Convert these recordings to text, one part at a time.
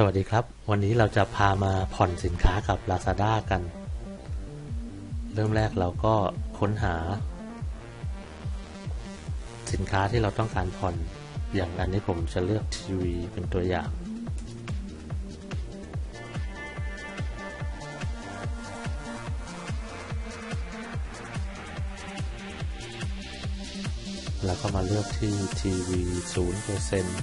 สวัสดีครับ วันนี้เราจะพามาผ่อนสินค้ากับ Lazada กัน เริ่มแรกเราก็ค้นหา สินค้าที่เราต้องการผ่อน อย่างอันนี้ผมจะเลือกทีวีเป็นตัวอย่าง แล้วก็มาเลือกที่ทีวี0%เปอร์เซ็นต์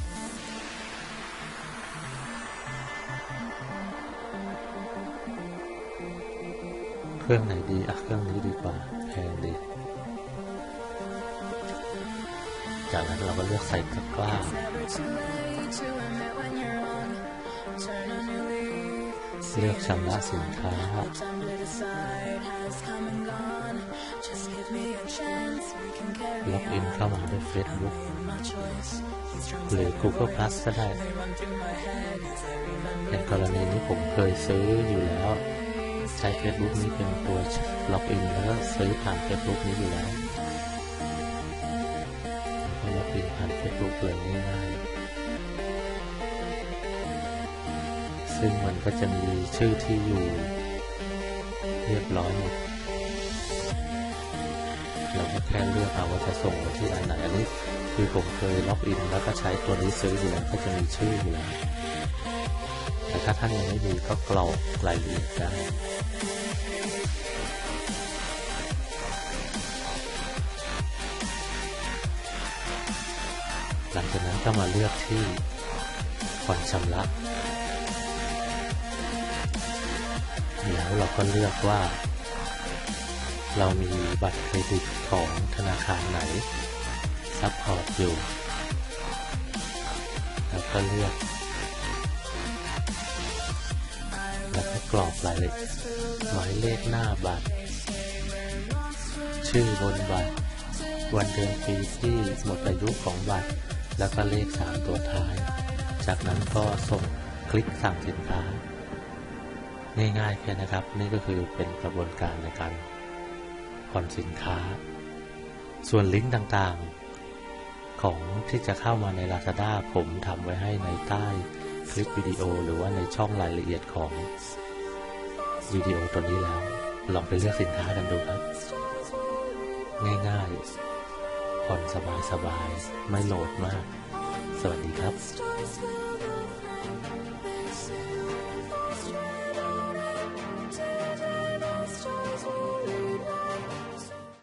เครื่องไหนดีอะเครื่องนี้ดีกว่าแพงดี จากนั้นเราก็เลือกใส่ตะกร้าเลือกชำระสินค้า ล็อกอินเข้ามาด้วย Facebook หรือ Google Plus ก็ได้ ในกรณีนี้ผมเคยซื้ออยู่แล้ว ใช้ Facebook นี้เป็นตัวล็อกอินแล้วก็ซื้อผ่าน Facebook นี้อยู่แล้วก็ล็อกอินผ่าน Facebook เลยง่ายๆซึ่งมันก็จะมีชื่อที่อยู่เรียบร้อยหมดเราก็แค่เลือกเอาว่าจะส่งไปที่อันไหนอันนี้คือผมเคยล็อกอินแล้วก็ใช้ตัวนี้ซื้ออยู่แล้วก็จะมีชื่ออยู่แล้ว แต่ถ้าท่านยังไม่มีก็กรอกรายละเอียดได้หลังจากนั้นก็มาเลือกที่ผ่อนชำระแล้วเราก็เลือกว่า เรามีบัตรเครดิตของธนาคารไหนซัพพอร์ตอยู่ แล้วก็เลือก กรอกรายละเอียดหมายเลขหน้าบัตร ชื่อบนบัตร วันเดือนปีที่หมดอายุของบัตร แล้วก็เลขสามตัวท้าย จากนั้นก็ส่งคลิกสั่งสินค้า ง่ายๆแค่นะครับ นี่ก็คือเป็นกระบวนการในการผ่อนสินค้า ส่วนลิงก์ต่างๆ ของที่จะเข้ามาใน Lazada ผมทำไว้ให้ในใต้คลิปวิดีโอหรือว่าในช่องรายละเอียดของ วิดีโอตัวนี้แล้ว ลองไปเลือกสินค้ากันดูครับ ง่ายๆผ่อนสบายๆ ไม่โหลดมาก สวัสดีครับ